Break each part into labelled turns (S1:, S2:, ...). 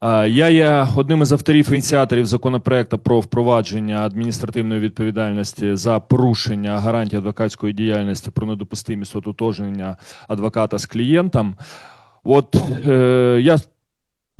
S1: А, Я є одним із авторів ініціаторів законопроекту про впровадження адміністративної відповідальності за порушення гарантій адвокатської діяльності про недопустимість ототожнення адвоката з клієнтом. От е, я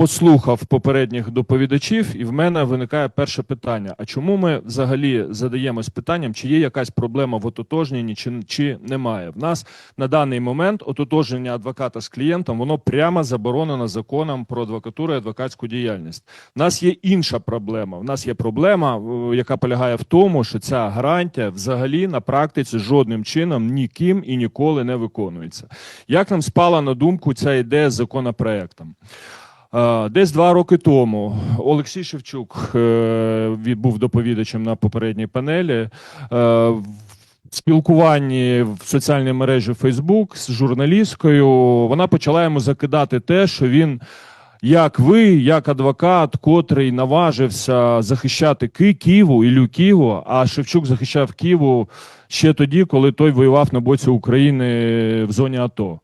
S1: послухав попередніх доповідачів, і в мене виникає перше питання: а чому ми взагалі задаємось питанням, чи є якась проблема в ототожненні, чи, чи немає? В нас на даний момент ототожнення адвоката з клієнтом воно прямо заборонено законом про адвокатуру і адвокатську діяльність. В нас є інша проблема. В нас є проблема, е, яка полягає в тому, що ця гарантія взагалі на практиці жодним чином ніким і ніколи не виконується. Як нам спала на думку ця ідея з законопроектом? Десь два роки тому Олексій Шевчук е, був доповідачем на попередній панелі. Е, спілкуванні в соціальній мережі Facebook з журналісткою вона почала йому закидати те, що він. Як ви, як адвокат, котрий наважився захищати Ки- Києву, Ілю Києву, а Шевчук захищав Києву ще тоді, коли той воював на боці України в зоні АТО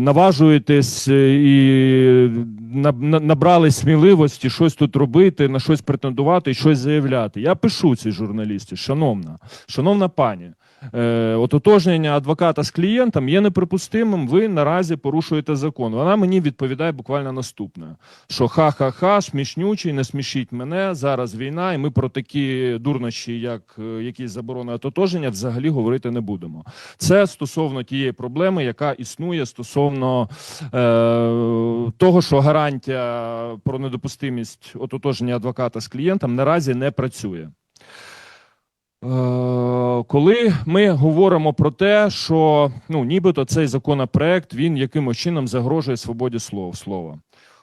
S1: наважуєтесь е, і на- на- набрали сміливості щось тут робити, на щось претендувати і щось заявляти. Я пишу цій журналісті, шановна, шановна пані. Е, ототожнення адвоката з клієнтом є неприпустимим. Ви наразі порушуєте закон. Вона мені відповідає буквально наступне: що ха-ха-ха, смішнючий, не смішіть мене. Зараз війна, і ми про такі дурнощі, як е, якісь заборони ототожнення, взагалі говорити не будемо. Це стосовно тієї проблеми, яка існує стосовно е, того, що гарантія про недопустимість ототожнення адвоката з клієнтом наразі не працює. Е, Коли ми говоримо про те, що ну, нібито цей законопроект він якимось чином загрожує свободі слова.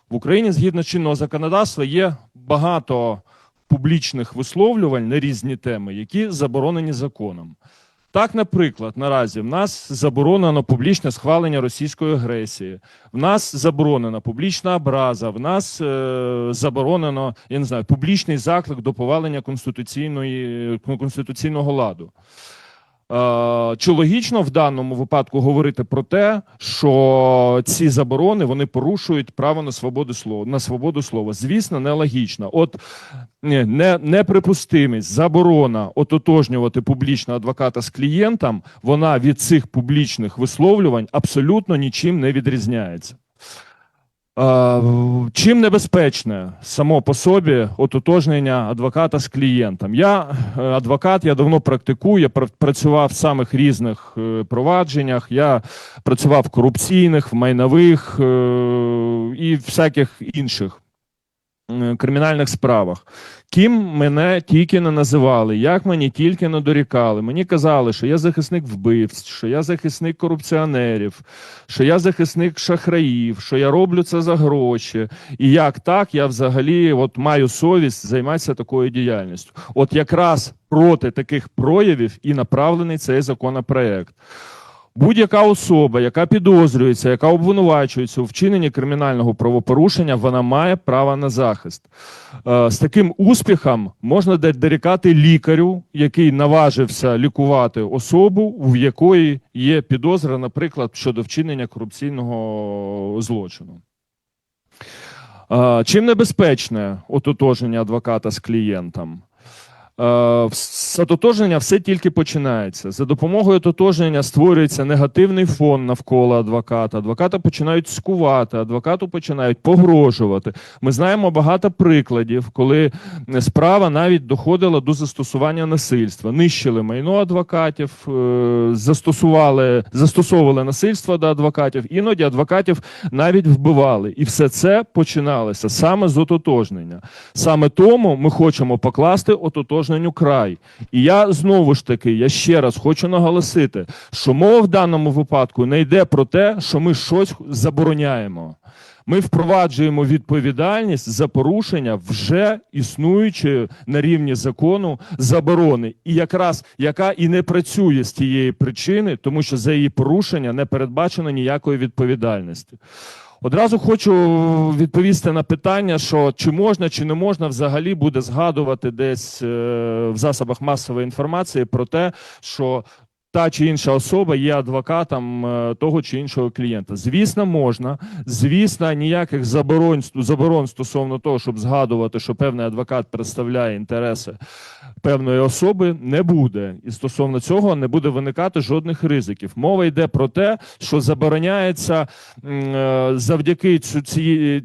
S1: В Україні, згідно чинного законодавства, є багато публічних висловлювань на різні теми, які заборонені законом. Так, наприклад, наразі в нас заборонено публічне схвалення російської агресії, в нас заборонена публічна образа, в нас е, заборонено я не знаю, публічний заклик до повалення конституційної конституційного ладу. Е, Чи логічно в даному випадку говорити про те, що ці заборони вони порушують право на свободу слова на свободу слова? Звісно, нелогічно. От не, неприпустимість, заборона ототожнювати публічно адвоката з клієнтом, вона від цих публічних висловлювань абсолютно нічим не відрізняється. Чим небезпечне само по собі ототожнення адвоката з клієнтом? Я е, адвокат, я давно практикую, я працював в самих різних е, провадженнях. Я працював в корупційних, в майнових е, і всяких інших кримінальних справах. Ким мене тільки не називали, як мені тільки не дорікали. Мені казали, що я захисник вбивств, що я захисник корупціонерів, що я захисник шахраїв, що я роблю це за гроші. І як так я взагалі от маю совість займатися такою діяльністю. От якраз проти таких проявів і направлений цей законопроект. Будь-яка особа, яка підозрюється, яка обвинувачується у вчиненні кримінального правопорушення, вона має право на захист. Е, З таким успіхом можна дорікати лікарю, який наважився лікувати особу, в якої є підозра, наприклад, щодо вчинення корупційного злочину. Е, Чим небезпечне ототожнення адвоката з клієнтом? Е, З ототожнення все тільки починається. За допомогою ототожнення створюється негативний фон навколо адвоката. Адвоката починають скувати, адвокату починають погрожувати. Ми знаємо багато прикладів, коли справа навіть доходила до застосування насильства. Нищили майно адвокатів, е, застосували, застосовували насильство до адвокатів. Іноді адвокатів навіть вбивали. І все це починалося саме з ототожнення. Саме тому ми хочемо покласти ототожненню край. І я знову ж таки, я ще раз хочу наголосити, що мова в даному випадку не йде про те, що ми щось забороняємо. Ми впроваджуємо відповідальність за порушення вже існуючої на рівні закону заборони, і якраз яка і не працює з тієї причини, тому що за її порушення не передбачено ніякої відповідальності. Одразу хочу відповісти на питання, що чи можна, чи не можна взагалі буде згадувати десь е, в засобах масової інформації про те, що та чи інша особа є адвокатом е, того чи іншого клієнта. Звісно, можна. Звісно, ніяких заборон, заборон стосовно того, щоб згадувати, що певний адвокат представляє інтереси певної особи, не буде. І стосовно цього не буде виникати жодних ризиків. Мова йде про те, що забороняється е, завдяки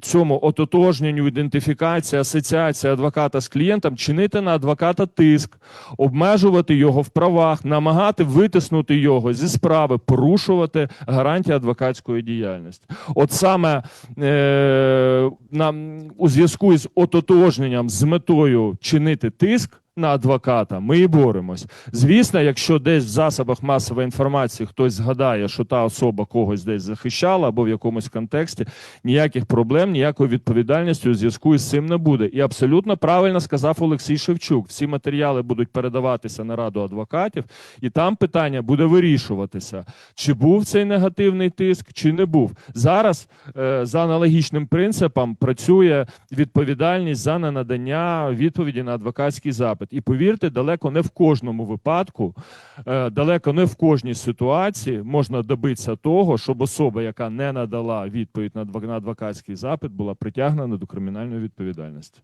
S1: цьому ототожненню, ідентифікації, асоціації адвоката з клієнтом, чинити на адвоката тиск, обмежувати його в правах, намагати витиснути його зі справи, порушувати гарантії адвокатської діяльності. От саме е, нам у зв'язку з ототожненням з метою чинити тиск. На адвоката ми і боремось. Звісно, якщо десь в засобах масової інформації хтось згадає, що та особа когось десь захищала або в якомусь контексті, ніяких проблем, ніякої відповідальності у зв'язку із цим не буде. І абсолютно правильно сказав Олексій Шевчук. Всі матеріали будуть передаватися на раду адвокатів, і там питання буде вирішуватися, чи був цей негативний тиск, чи не був. Зараз е, за аналогічним принципом працює відповідальність за ненадання відповіді на адвокатський запит. І повірте, далеко не в кожному випадку, е, далеко не в кожній ситуації можна добитися того, щоб особа, яка не надала відповідь на адвокатський запит, була притягнена до кримінальної відповідальності.